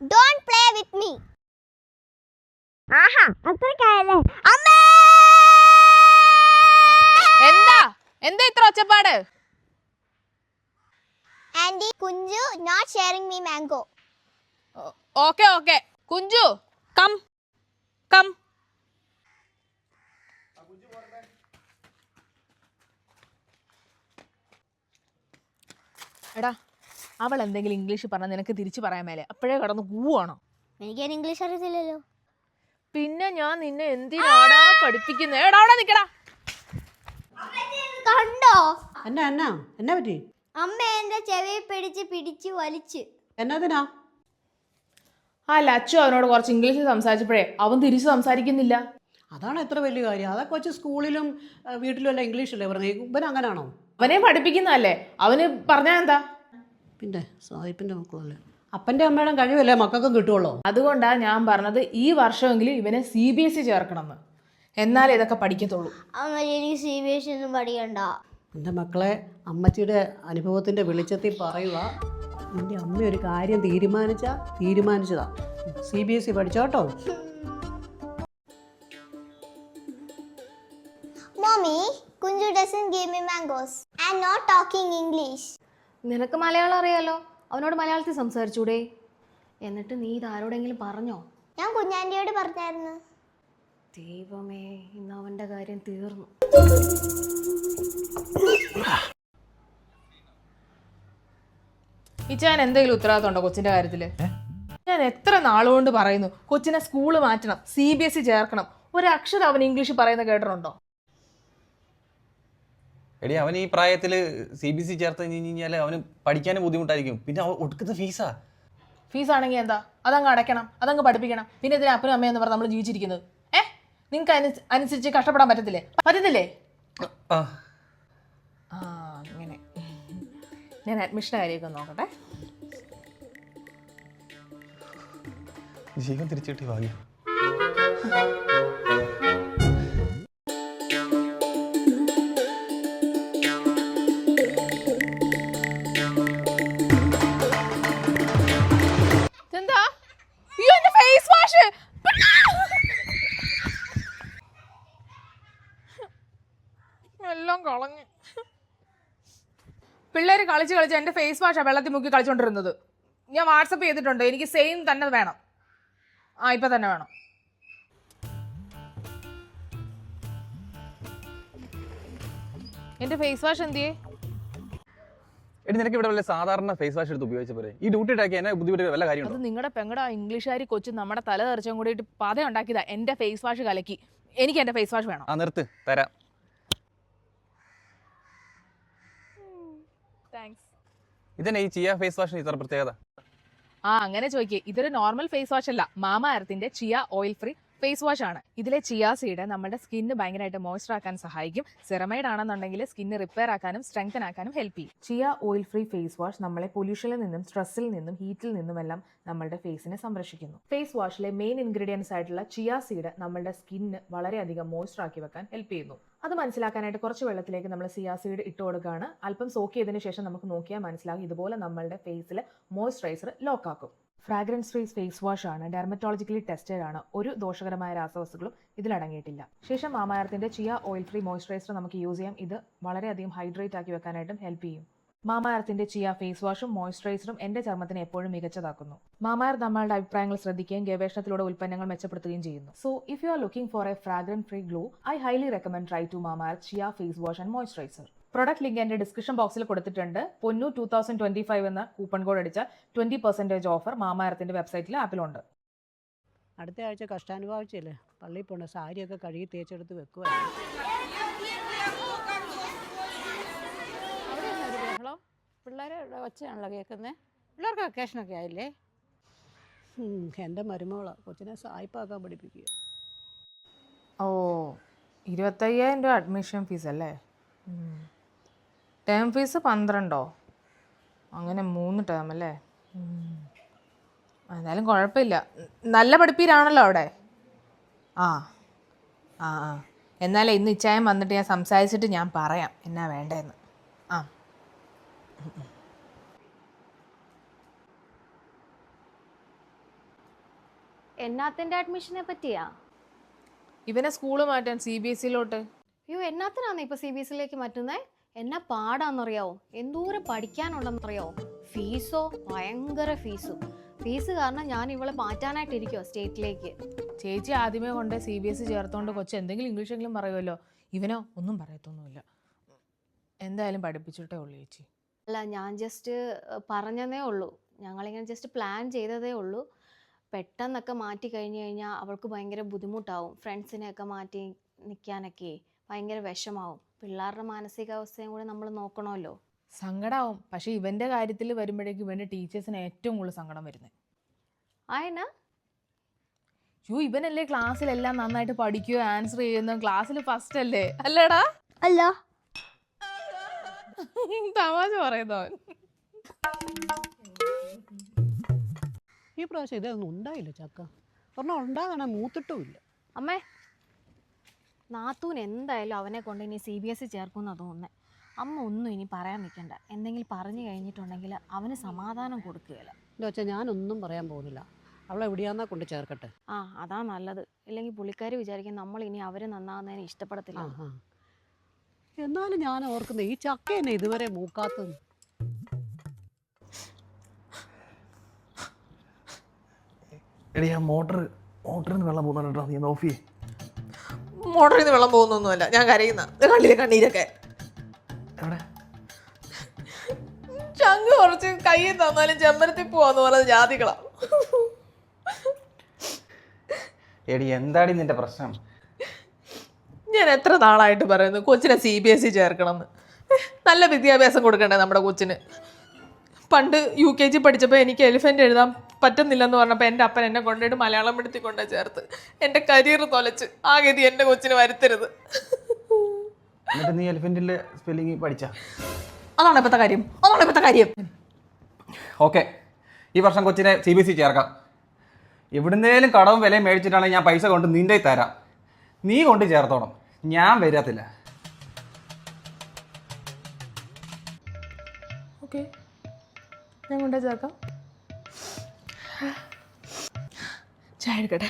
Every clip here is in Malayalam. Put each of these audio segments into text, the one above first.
ഡോണ്ട് പ്ലേ വിത്ത് മീ ആഹാ അത്രക്കായല്ലേ അമ്മ! എന്താ? എന്താ ഇത്ര ഒച്ചപ്പാട്? And Kunju not sharing me mango okay okay. Kunju come come. എടാ അവൾ എന്തെങ്കിലും ഇംഗ്ലീഷ് പറഞ്ഞാൽ നിനക്ക് തിരിച്ചു പറയാൻ മേലെ. അപ്പോഴേ കടന്ന് കൂവാണോ? എനിക്ക് ഇംഗ്ലീഷ് അറിയത്തില്ലല്ലോ. പിന്നെ ഞാൻ നിന്നെ എന്തിനാടാ പഠിപ്പിക്കുന്നത് എടാ അവിടെ നിക്കടാ. കണ്ടോ? എന്നാ എന്നാ? എന്നാ പറ്റി? അമ്മ എന്റെ ചെവി പിടിച്ച് പിടിച്ച് വലിച്ച്. എന്നതിനാ ആ ലച്ചു അവനോട് കുറച്ച് ഇംഗ്ലീഷ് സംസാരിച്ചപ്പോഴേ അവൻ തിരിച്ചു സംസാരിക്കുന്നില്ല. അതാണ് എത്ര വലിയ കാര്യം. അതൊക്കെ വെച്ച് സ്കൂളിലും വീട്ടിലും എല്ലാം ഇംഗ്ലീഷല്ലേ പറഞ്ഞത്? ഇവൻ അങ്ങനാണോ? അവനെ പഠിപ്പിക്കുന്നതല്ലേ? അവന് പറഞ്ഞാ എന്താ? പിന്നെ സാഹിബിന്റെ മക്കളല്ലേ? അപ്പന്റെ അമ്മയുടെ കഴിവല്ലേ മക്കൾക്കും കിട്ടുള്ളൂ? അതുകൊണ്ടാ ഞാൻ പറഞ്ഞത് ഈ വർഷമെങ്കിലും ഇവനെ സി ബി എസ് ഇ ചേർക്കണമെന്ന്. എന്നാലേ ഇതൊക്കെ പഠിക്കത്തുള്ളൂ. അമ്മ എനിക്ക് സി ബി എസ് ഒന്നും പഠിക്കണ്ട. എന്റെ മക്കളെ അമ്മച്ചിയുടെ അനുഭവത്തിന്റെ വെളിച്ചത്തിൽ പറയുക എന്റെ അമ്മ ഒരു കാര്യം തീരുമാനിച്ച തീരുമാനിച്ചതാ. സി ബി എസ് ഇ പഠിച്ചോട്ടോ Mommy, Kunju doesn't give me mangoes. And not talking English. നിനക്ക് മലയാളം അറിയാലോ? അവനോട് മലയാളത്തിൽ സംസാരിച്ചൂടെ? എന്നിട്ട് നീ ഇത് ആരോടെങ്കിലും പറഞ്ഞോ? ഞാൻ കുഞ്ഞാന്റിയോട് പറഞ്ഞായിരുന്നു. ദൈവമേ ഇന്ന് അവന്റെ കാര്യം തീർന്നു. ഇച്ചാൻ എന്തെങ്കിലും ഉത്തരവാദിത്തം ഉണ്ടോ കൊച്ചിന്റെ കാര്യത്തിൽ ഞാൻ എത്ര നാളുകൊണ്ട് പറയുന്നു കൊച്ചിനെ സ്കൂൾ മാറ്റണം സി ബി എസ് ഇ ചേർക്കണം. ഒരു അക്ഷരം അവൻ ഇംഗ്ലീഷ് പറയുന്ന കേട്ടിട്ടുണ്ടോ? എടി അവൻ ഈ പ്രായത്തിൽ സി ബി സി ചേർത്ത് കഴിഞ്ഞ് കഴിഞ്ഞാൽ അവന് പഠിക്കാനും ബുദ്ധിമുട്ടായിരിക്കും. പിന്നെ അവൻ ഒടുക്കുന്ന ഫീസാ ഫീസ് ആണെങ്കിൽ എന്താ? അതങ്ങ് അടയ്ക്കണം അതങ്ങ് പഠിപ്പിക്കണം. പിന്നെ ഇതിന് അപ്പനും അമ്മയെന്ന് പറഞ്ഞ് നമ്മൾ ജീവിച്ചിരിക്കുന്നത്. ഏ? നിങ്ങൾക്ക് അനു- അനുസരിച്ച് കഷ്ടപ്പെടാൻ പറ്റത്തില്ലേ? പറ്റത്തില്ലേ? ആ. അങ്ങനെ. ഞാൻ അഡ്മിഷൻ കാര്യമൊക്കെ നോക്കട്ടെ. ജീവൻ തിരിച്ചു കിട്ടി ഭാഗ്യം. കളിച്ച് കളിച്ച് എന്റെ ഫേസ് വാഷാണ് വെള്ളത്തിൽ മുക്കി കളിച്ചുകൊണ്ടിരുന്നത് ഞാൻ വാട്സപ്പ് ചെയ്തിട്ടുണ്ട്. എനിക്ക് സെയിം തന്നെ വേണം. ആ ഇപ്പം തന്നെ വേണം. എന്റെ ഫേസ് വാഷ് എന്തിയേ? എടി നിനക്ക് ഇവിടെ വല്ല സാധാരണ ഫേസ് വാഷ് എടുത്ത് ഉപയോഗിച്ച പോലെ ഈ ഡ്യൂട്ടി ടാക്കി എന്നെ ബുദ്ധിമുട്ട് വല്ല കാര്യം അത് നിങ്ങളുടെ പെങ്ങട ഇംഗ്ലീഷുകാരി കൊച്ചു നമ്മുടെ തല തെറിച്ചും കൂടിയിട്ട് പത ഉണ്ടാക്കിയതാ എന്റെ ഫേസ് വാഷ് കലക്കി. എനിക്ക് എന്റെ ഫേസ് വാഷ് വേണം. ആ നിർത്ത്. തരാം. ഇതന്നെ ഈ ചിയ ഫേസ് വാഷിന് ഇത്ര പ്രത്യേകത? ആ അങ്ങനെ ചോദിക്കേ. ഇതൊരു നോർമൽ ഫേസ് വാഷ് അല്ല. മാമ അർത്തിന്റെ chia oil free face wash ആണ്. ഇതിലെ ചിയാ സീഡ് നമ്മുടെ സ്കിന്ന് ഭയങ്കരമായിട്ട് മോയ്സ്ചർ ആക്കാൻ സഹായിക്കും. സെറമൈഡ് ആണെന്നുണ്ടെങ്കിൽ സ്കിന്ന് റിപ്പയർ ആക്കാനും സ്ട്രെങ്തൻ ആക്കാനും ഹെൽപ്പ് ചെയ്യും. Chia oil free face wash നമ്മളെ പൊല്യൂഷനിൽ നിന്നും സ്ട്രെസ്സിൽ നിന്നും ഹീറ്റിൽ നിന്നും എല്ലാം നമ്മളുടെ ഫേസിനെ സംരക്ഷിക്കുന്നു. ഫേസ് വാഷിലെ മെയിൻ ഇൻഗ്രീഡിയൻസ് ആയിട്ടുള്ള ചിയ സീഡ് നമ്മളുടെ സ്കിന്ന് വളരെയധികം മോയ്സ്ചർ ആക്കി വെക്കാൻ ഹെൽപ്പ് ചെയ്യുന്നു. അത് മനസ്സിലാക്കാനായിട്ട് കുറച്ച് വെള്ളത്തിലേക്ക് നമ്മൾ സിയാ സീഡ് ഇട്ട് കൊടുക്കുകയാണ്. അല്പം സോക്ക് ചെയ്തതിന് ശേഷം നമുക്ക് നോക്കിയാൽ മനസ്സിലാകും. ഇതുപോലെ നമ്മളുടെ ഫേസിൽ മോയ്സ്ചറൈസർ ലോക്ക് ആക്കും. ഫ്രാഗ്രൻസ് ഫ്രീ ഫേസ് വാഷ് ആണ് ഡെർമറ്റോളജിക്കലി ടെസ്റ്റഡ് ആണ്. ഒരു ദോഷകരമായ രാസവസ്തുക്കളും ഇതിൽ അടങ്ങിയിട്ടില്ല. ശേഷം മാമായർത്തിന്റെ ചിയ ഓയിൽ ഫ്രീ മോയ്സ്ചറൈസർ നമുക്ക് യൂസ് ചെയ്യാം. ഇത് വളരെയധികം ഹൈഡ്രേറ്റ് ആക്കി വെക്കാനായിട്ടും ഹെൽപ്പ് ചെയ്യും. മാമായർത്തിന്റെ ചിയ ഫേസ് വാഷും മോയ്സ്ചറൈസറും എന്റെ ചർമ്മത്തിന് എപ്പോഴും മികച്ചതാക്കുന്നു. മാമായർ നമ്മളുടെ അഭിപ്രായങ്ങൾ ശ്രദ്ധിക്കുകയും ഗവേഷണത്തിലൂടെ ഉൽപ്പന്നങ്ങൾ മെച്ചപ്പെടുത്തുകയും ചെയ്യുന്നു. So if you are looking for a fragrance free glow I highly recommend try to Mamaearth chia face wash and moisturiser product link എന്റെ ഡിസ്ക്രിപ്ഷൻ ബോക്സിൽ കൊടുത്തിട്ടുണ്ട്. Ponnu two thousand twenty five എന്ന കൂപ്പൺ കോഡ് അടിച്ച ട്വന്റി പെർസെന്റേജ് ഓഫർ മാമാരത്തിന്റെ വെബ്സൈറ്റിൽ ആപ്പിലുണ്ട് അടുത്ത ആഴ്ച കഷ്ടാനുഭവിച്ചല്ലേ? പള്ളിയിൽ സാരി സാരിയൊക്കെ കഴുകി തേച്ചെടുത്ത് വെക്കുവായിരുന്നു. ബഹളം. പിള്ളേരെ ഒച്ചയാണല്ലോ കേൾക്കുന്നത് പിള്ളേർക്ക് വെക്കേഷനൊക്കെ ആയില്ലേ? എന്റെ മരുമകളാ കൊച്ചിനെ സായിപ്പാക്കാൻ പഠിപ്പിക്കുക. ഓ ഇരുപത്തയ്യായിരം രൂപ അഡ്മിഷൻ ഫീസ് അല്ലേ? ടേം ഫീസ് പന്ത്രണ്ടോ? അങ്ങനെ മൂന്ന് ടേം അല്ലേ? എന്നാലും കുഴപ്പമില്ല. നല്ല പഠിപ്പീരാണല്ലോ അവിടെ. ആ ആ ആ. എന്നാലേ ഇന്ന് ഇച്ചായം വന്നിട്ട് ഞാൻ സംസാരിച്ചിട്ട് ഞാൻ പറയാം എന്നാ വേണ്ടതെന്ന് ആ. എന്നാത്തിന്റെ അഡ്മിഷനെ പറ്റിയാ? ഇവനെ സ്കൂൾ മാറ്റാൻ സി ബി എസ് സിയിലോട്ട് അയ്യോ എന്നാത്തിനാണ് ഇപ്പോൾ സി ബി എസ് സിയിലേക്ക് മാറ്റുന്നത് എന്നാ പാടാന്നറിയാവോ? എന്തോരം പഠിക്കാനുണ്ടെന്നറിയാവോ ഫീസോ? ഭയങ്കര ഫീസും. ഫീസ് കാരണം ഞാൻ ഇവളെ മാറ്റാനായിട്ടിരിക്കുവോ സ്റ്റേറ്റിലേക്ക്. ചേച്ചി ആദ്യമേ കൊണ്ട് സി ബി എസ് ചേർത്തോണ്ട് കൊച്ചു എന്തെങ്കിലും ഇംഗ്ലീഷെങ്കിലും പറയുമല്ലോ ഇവനോ? ഒന്നും പറയത്തൊന്നുമില്ല. എന്തായാലും പഠിപ്പിച്ചിട്ടേ ഉള്ളൂ ചേച്ചി. അല്ല ഞാൻ ജസ്റ്റ് പറഞ്ഞതേ ഉള്ളൂ. ഞങ്ങളിങ്ങനെ ജസ്റ്റ് പ്ലാൻ ചെയ്തതേ ഉള്ളൂ. പെട്ടെന്നൊക്കെ മാറ്റി കഴിഞ്ഞ് കഴിഞ്ഞാൽ അവൾക്ക് ഭയങ്കര ബുദ്ധിമുട്ടാവും. ഫ്രണ്ട്സിനെയൊക്കെ മാറ്റി നിൽക്കാനൊക്കെ ഭയങ്കര വിഷമാവും. പിള്ളേരുടെ മാനസികാവസ്ഥയും കൂടി നമ്മൾ നോക്കണമല്ലോ. സങ്കടാവും. പക്ഷെ ഇവന്റെ കാര്യത്തിൽ വരുമ്പോഴേക്കും ഇവന്റെ ടീച്ചേഴ്സിന് ഏറ്റവും കൂടുതൽ സങ്കടം വരുന്നത്. ആയന യോ ഇവനല്ലേ ക്ലാസ്സിലെല്ലാം നന്നായിട്ട് പഠിക്കുകയോ ആൻസർ ചെയ്യുന്ന? ക്ലാസ്സിൽ ഫസ്റ്റ് അല്ലേ? അല്ലേടാ? അല്ല. തമാശ പറയുന്നവൻ ഈ പ്രാവശ്യം ഇതൊന്നും ഉണ്ടായില്ല ചക്ക. പറഞ്ഞാൽ ഉണ്ടാകണ മൂത്തിട്ടുമില്ല അമ്മേ നാത്തൂൻ എന്തായാലും അവനെ കൊണ്ട് ഇനി സി ബി എസ് സി ചേർക്കുമെന്നാണ് തോന്നുന്നത് അമ്മ ഒന്നും ഇനി പറയാൻ നിൽക്കണ്ട എന്തെങ്കിലും പറഞ്ഞു കഴിഞ്ഞിട്ടുണ്ടെങ്കിൽ അവന് സമാധാനം കൊടുക്കുകയില്ല. എന്റെ വെച്ചാൽ ഞാനൊന്നും പറയാൻ പോകുന്നില്ല. അവളെ എവിടെയാന്നാ കൊണ്ട് ചേർക്കട്ടെ? ആ അതാ നല്ലത്. ഇല്ലെങ്കിൽ പുള്ളിക്കാർ വിചാരിക്കും നമ്മൾ ഇനി അവർ നന്നാകുന്നതിന് ഇഷ്ടപ്പെടത്തില്ല. എന്നാലും ഞാൻ ഓർക്കുന്നത് ഈ ചക്ക എന്നെ ഇതുവരെ മൂക്കാത്തത്. എടി ആ മോട്ടർ മോട്ടറിൽ നിന്ന് വെള്ളം പോകുന്നുണ്ടോ? നീ ഒന്ന് ഓഫ് ചെയ്യേ. മോട്ടറിൽ നിന്ന് വെള്ളം പോകുന്നൊന്നുമല്ല. ഞാൻ കരയുന്ന. കണ്ണിലെ കണ്ണീരൊക്കെ? ചങ്ങ് കുറച്ച് കയ്യിൽ തന്നാലും ചെമ്പരത്തിൽ പോവാന്ന് പറഞ്ഞത് ജാതികളാ. എടി എന്താടി നിന്റെ പ്രശ്നം? ഞാൻ എത്ര നാളായിട്ട് പറയുന്നു കൊച്ചിനെ സി ബി എസ് സി ചേർക്കണം എന്ന് നല്ല വിദ്യാഭ്യാസം കൊടുക്കണ്ടേ നമ്മുടെ കൊച്ചിന്. പണ്ട് യു കെ ജി പഠിച്ചപ്പോൾ എനിക്ക് എലിഫന്റ് എഴുതാൻ പറ്റുന്നില്ലെന്ന് പറഞ്ഞപ്പോൾ എന്റെ അപ്പൻ എന്നെ കൊണ്ടുപോയിട്ട് മലയാളം പഠിത്തി കൊണ്ടു ചേർത്ത്. എന്റെ കരിയർ തൊലച്ച്. ആ ഗതി എന്റെ കൊച്ചിന് വരുത്തരുത്. എന്നിട്ട് നീ സ്പെല്ലിംഗ് പഠിച്ചാ? അതാണ് ഇപ്പോഴത്തെ കാര്യം. അതാണ് ഇപ്പോഴത്തെ കാര്യം. ഓക്കെ. ഈ വർഷം കൊച്ചിനെ സി ബി എസ് സി ചേർക്കാം. എവിടുന്നേലും കടവും വിലയും മേടിച്ചിട്ടാണെങ്കിൽ ഞാൻ പൈസ കൊണ്ട് നിന്റെ തരാം. നീ കൊണ്ട് ചേർത്തോണം. ഞാൻ വരത്തില്ല. ഓക്കെ. ഞാൻ കൊണ്ടേ ചേർക്കാം. ചായ എടുക്കട്ടെ.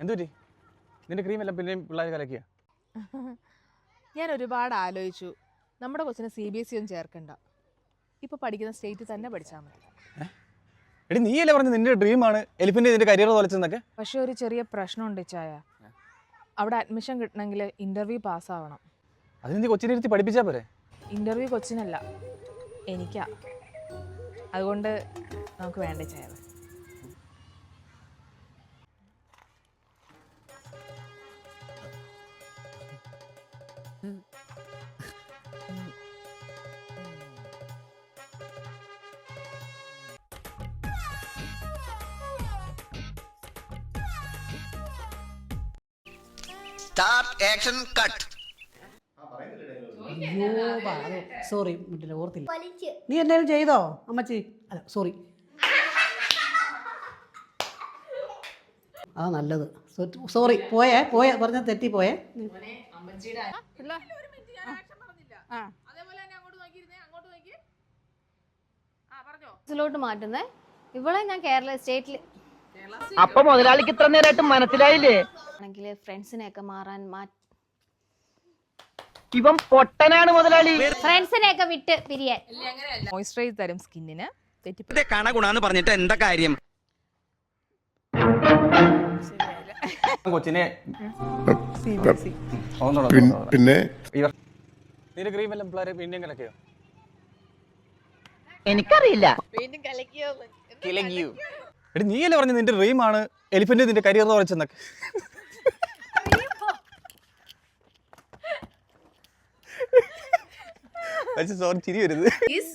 എന്തുപറ്റി? നിന്റെ ക്രീം എല്ലാം പിന്നെയും പിള്ളേർ കലക്കിയ? ഞാൻ ഒരുപാട് ആലോചിച്ചു. നമ്മുടെ കൊച്ചിനെ സി ബി എസ് സി ഒന്നും ചേർക്കണ്ട. ഇപ്പോൾ പഠിക്കുന്ന സ്റ്റേറ്റ് തന്നെ പഠിച്ചാൽ മതി. എടി നീയല്ലേ പറഞ്ഞ നിന്റെ ഡ്രീമാണ് എലിഫന്റ് നിന്റെ കരിയർ തൊലച്ചെന്നൊക്കെ? പക്ഷെ ഒരു ചെറിയ പ്രശ്നം ഉണ്ട് ചായ അവിടെ അഡ്മിഷൻ കിട്ടണമെങ്കിൽ ഇന്റർവ്യൂ പാസ്സാവണം അതിന് നീ കൊച്ചിനെ ഇരുത്തി പഠിപ്പിച്ചാ പോരെ? ഇന്റർവ്യൂ കൊച്ചിനല്ല എനിക്കാ. അതുകൊണ്ട് നമുക്ക് വേണ്ട ചായ? Start ആക്ഷൻ കട്ട് സോറി ഓർത്തില്ല. നീ എന്തെങ്കിലും ചെയ്തോ അമ്മച്ചി? അല്ല സോറി ആ നല്ലത്. സോറി പോയേ പോയ പറഞ്ഞ തെറ്റി പോയേ. ോട്ട് മാറ്റുന്നേ. ഇവളെ ഞാൻ കേരള സ്റ്റേറ്റിൽ അപ്പൊ മുതലാളിക്ക് ഇത്ര നേരമായിട്ട് മനസ്സിലായില്ലേ? ആണെങ്കിൽ ഫ്രണ്ട്സിനെയൊക്കെ മാറാൻ മാറ്റി ഇവൻ പൊട്ടനാണ് മുതലാളി. ഫ്രണ്ട്സിനെയൊക്കെ വിട്ട് പിരിയാൻ. മോയ്സ്ചറൈസ് തരും സ്കിന്നിന് കണ ഗുണാന്ന് പറഞ്ഞിട്ട് എന്താ കാര്യം? കൊച്ചിനെ. പിന്നെ എനിക്കറിയില്ല. എടി നീയല്ലേ പറഞ്ഞു നിന്റെ ഡ്രീമാണ് എലിഫന്റ് നിന്റെ കരിയർ തൊലച്ചെന്നൊക്കെ സോറി ചിരി വരുന്നത് Please.